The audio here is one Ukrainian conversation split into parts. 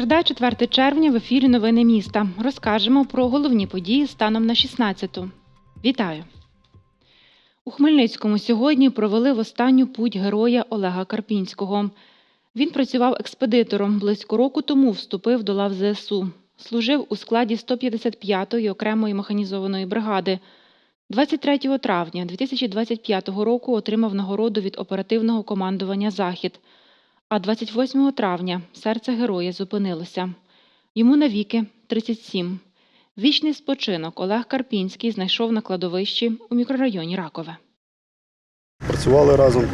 Середа, 4 червня в ефірі Новини міста. Розкажемо про головні події станом на 16-ту. Вітаю! У Хмельницькому сьогодні провели в останню путь героя Олега Карпінського. Він працював експедитором. Близько року тому вступив до лав ЗСУ. Служив у складі 155-ї окремої механізованої бригади. 23 травня 2025 року отримав нагороду від оперативного командування Захід. А 28 травня серце героя зупинилося. Йому навіки 37. Вічний спочинок Олег Карпінський знайшов на кладовищі у мікрорайоні Ракове. Працювали разом,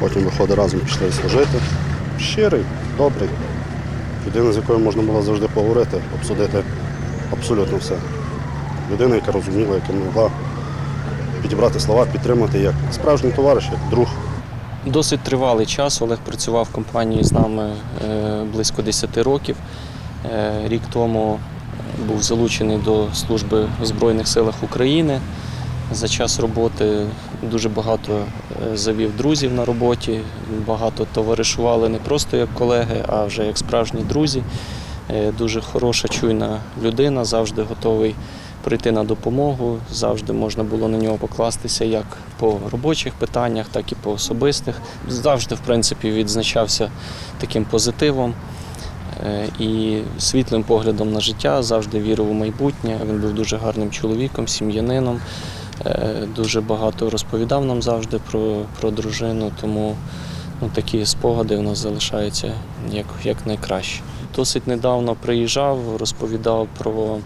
потім виходить разом пішли служити. Щирий, добрий. Людина, з якою можна було завжди поговорити, обсудити абсолютно все. Людина, яка розуміла, яка могла підібрати слова, підтримати як справжній товариш, як друг. Досить тривалий час. Олег працював в компанії з нами е, близько 10 років. Е, Рік тому був залучений до служби в Збройних силах України. За час роботи дуже багато е, завів друзів на роботі, багато товаришували не просто як колеги, а вже як справжні друзі. Е, Дуже хороша, чуйна людина, завжди готовий прийти на допомогу. Завжди можна було на нього покластися як по робочих питаннях, так і по особистих. Завжди, в принципі, відзначався таким позитивом е, і світлим поглядом на життя, завжди вірив у майбутнє. Він був дуже гарним чоловіком, сім'янином. Е, Дуже багато розповідав нам завжди про, про дружину, тому ну, такі спогади у нас залишаються як, як найкраще. Досить недавно приїжджав, розповідав про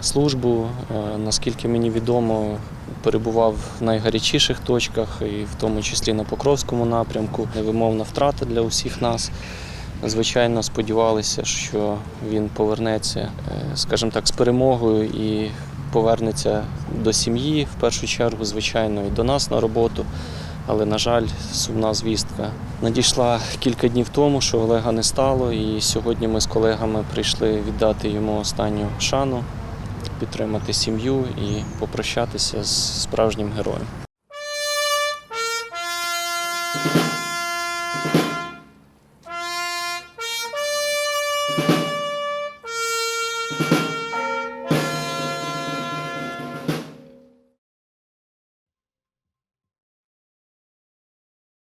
службу. Е, Наскільки мені відомо, перебував в найгарячіших точках, і в тому числі на Покровському напрямку. Невимовна втрата для усіх нас. Звичайно, сподівалися, що він повернеться, е, скажімо так, з перемогою і повернеться до сім'ї в першу чергу, звичайно, і до нас на роботу. Але, на жаль, сумна звістка надійшла кілька днів тому, що Олега не стало, і сьогодні ми з колегами прийшли віддати йому останню шану, підтримати сім'ю і попрощатися з справжнім героєм.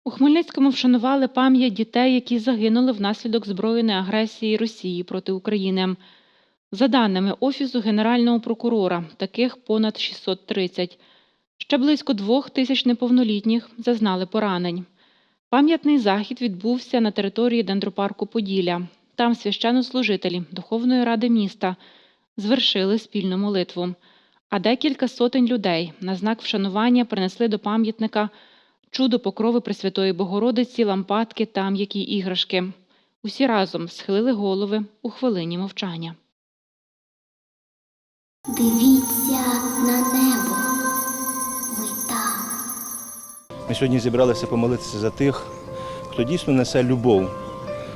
У Хмельницькому вшанували пам'ять дітей, які загинули внаслідок збройної агресії Росії проти України. За даними Офісу Генерального прокурора, таких понад 630. Ще близько двох тисяч неповнолітніх зазнали поранень. Пам'ятний захід відбувся на території дендропарку Поділля. Там священнослужителі Духовної ради міста звершили спільну молитву. А декілька сотень людей на знак вшанування принесли до пам'ятника чудо покрови Пресвятої Богородиці, лампадки та м'які іграшки. Усі разом схилили голови у хвилині мовчання. Дивіться на небо. Ми там. Ми сьогодні зібралися помолитися за тих, хто дійсно несе любов,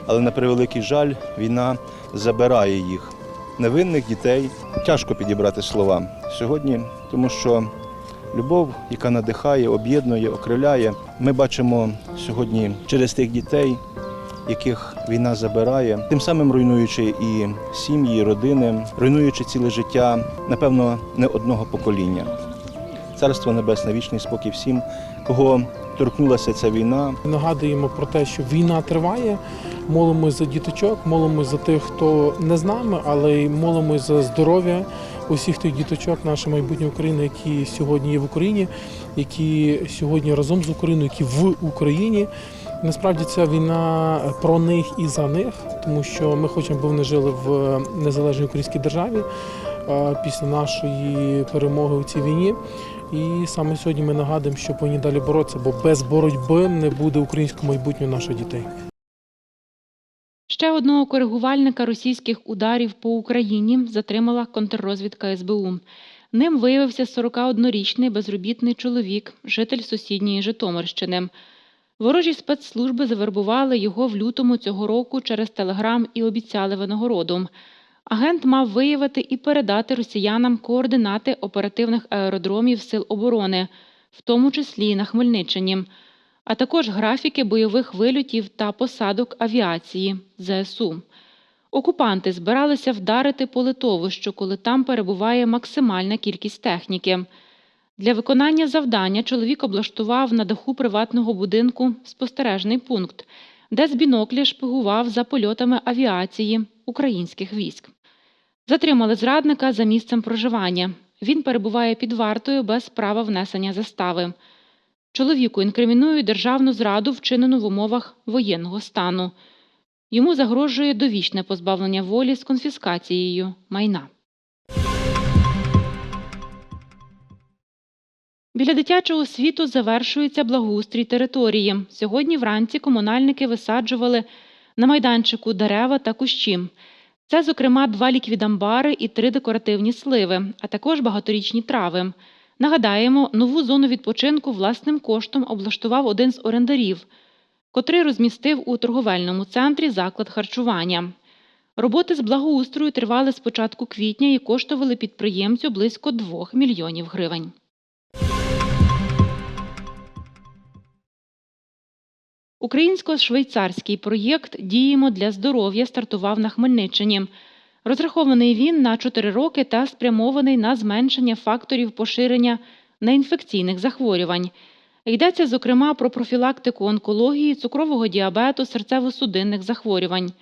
але на превеликий жаль, війна забирає їх. Невинних дітей тяжко підібрати слова сьогодні, тому що любов, яка надихає, об'єднує, окриляє, ми бачимо сьогодні через тих дітей, яких війна забирає, тим самим руйнуючи і сім'ї, і родини, руйнуючи ціле життя, напевно, не одного покоління. Царство Небесне, вічний спокій всім, кого торкнулася ця війна, Нагадуємо про те, що війна триває. Молимось за діточок, молимось за тих, хто не з нами, але й молимось за здоров'я усіх тих діточок, наша майбутня Україна, які сьогодні є в Україні, які сьогодні разом з Україною, які в Україні. Насправді ця війна про них і за них, тому що ми хочемо, аби вони жили в незалежній українській державі е, після нашої перемоги у цій війні. І саме сьогодні ми нагадуємо, що повинні далі боротися, бо без боротьби не буде українського майбутнього наших дітей. Ще одного коригувальника російських ударів по Україні затримала контррозвідка СБУ. Ним виявився 41-річний безробітний чоловік, житель сусідньої Житомирщини. Ворожі спецслужби завербували його в лютому цього року через телеграм і обіцяли винагороду. Агент мав виявити і передати росіянам координати оперативних аеродромів Сил оборони, в тому числі на Хмельниччині, а також графіки бойових вильотів та посадок авіації ЗСУ. Окупанти збиралися вдарити по литовищу, коли там перебуває максимальна кількість техніки. Для виконання завдання чоловік облаштував на даху приватного будинку спостережний пункт, де з бінокля шпигував за польотами авіації українських військ. Затримали зрадника за місцем проживання. Він перебуває під вартою без права внесення застави. Чоловіку інкримінують державну зраду, вчинену в умовах воєнного стану. Йому загрожує довічне позбавлення волі з конфіскацією майна. Біля дитячого світу завершується благоустрій території. Сьогодні вранці комунальники висаджували на майданчику дерева та кущі. Це, зокрема, два ліквідамбари і три декоративні сливи, а також багаторічні трави. Нагадаємо, нову зону відпочинку власним коштом облаштував один з орендарів, котрий розмістив у торговельному центрі заклад харчування. Роботи з благоустрою тривали з початку квітня і коштували підприємцю близько 2 мільйонів гривень. Українсько-швейцарський проєкт Діємо для здоров'я стартував на Хмельниччині. Розрахований він на 4 роки та спрямований на зменшення факторів поширення неінфекційних захворювань. Йдеться, зокрема, про профілактику онкології, цукрового діабету, серцево-судинних захворювань.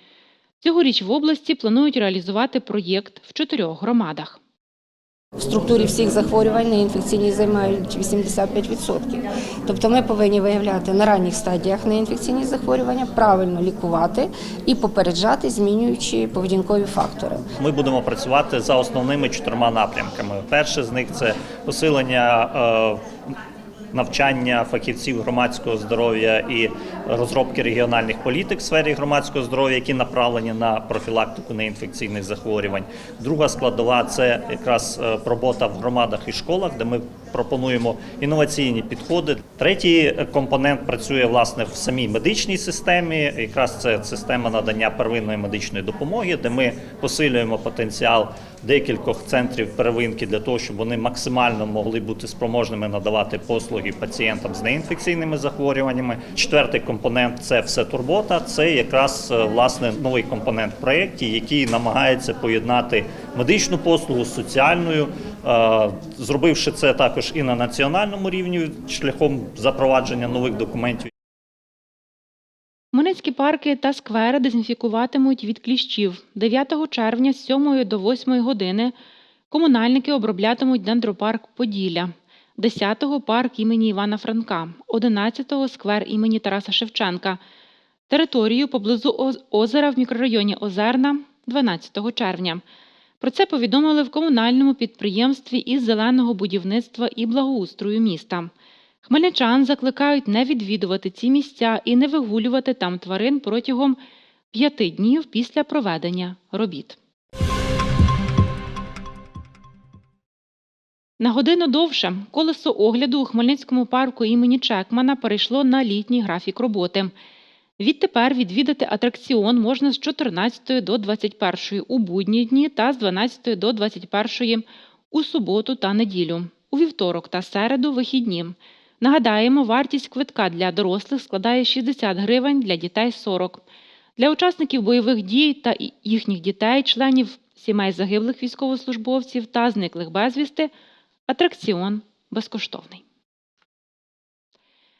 Цьогоріч в області планують реалізувати проєкт в чотирьох громадах. В структурі всіх захворювань неінфекційні займають 85%. Тобто ми повинні виявляти на ранніх стадіях неінфекційні захворювання, правильно лікувати і попереджати, змінюючи поведінкові фактори. Ми будемо працювати за основними чотирма напрямками. Перше з них це посилення е, навчання фахівців громадського здоров'я і розробки регіональних політик в сфері громадського здоров'я, які направлені на профілактику неінфекційних захворювань. Друга складова це якраз е, робота в громадах і школах, де ми пропонуємо інноваційні підходи. Третій компонент працює власне в самій медичній системі. Якраз це система надання первинної медичної допомоги, де ми посилюємо потенціал декількох центрів первинки для того, щоб вони максимально могли бути спроможними надавати послуги пацієнтам з неінфекційними захворюваннями. Четвертий компонент це все турбота. Це якраз е, власне новий компонент в проєкті, який намагається поєднати медичну послугу з соціальною, е, зробивши це також і на національному рівні шляхом запровадження нових документів. Хмельницькі парки та сквери дезінфікуватимуть від кліщів. 9 червня з 7 до 8 години комунальники оброблятимуть дендропарк Поділля, 10-го парк імені Івана Франка, 11-го сквер імені Тараса Шевченка, територію поблизу озера в мікрорайоні Озерна 12 червня. Про це повідомили в комунальному підприємстві із зеленого будівництва і благоустрою міста. Хмельничан закликають не відвідувати ці місця і не вигулювати там тварин протягом п'яти днів після проведення робіт. На годину довше колесо огляду у Хмельницькому парку імені Чекмана перейшло на літній графік роботи. Відтепер відвідати атракціон можна з 14 до 21 у будні дні та з 12 до 21 у суботу та неділю, у вівторок та середу вихідні. Нагадаємо, вартість квитка для дорослих складає 60 гривень, для дітей 40. Для учасників бойових дій та їхніх дітей, членів сімей загиблих військовослужбовців та зниклих безвісти атракціон безкоштовний.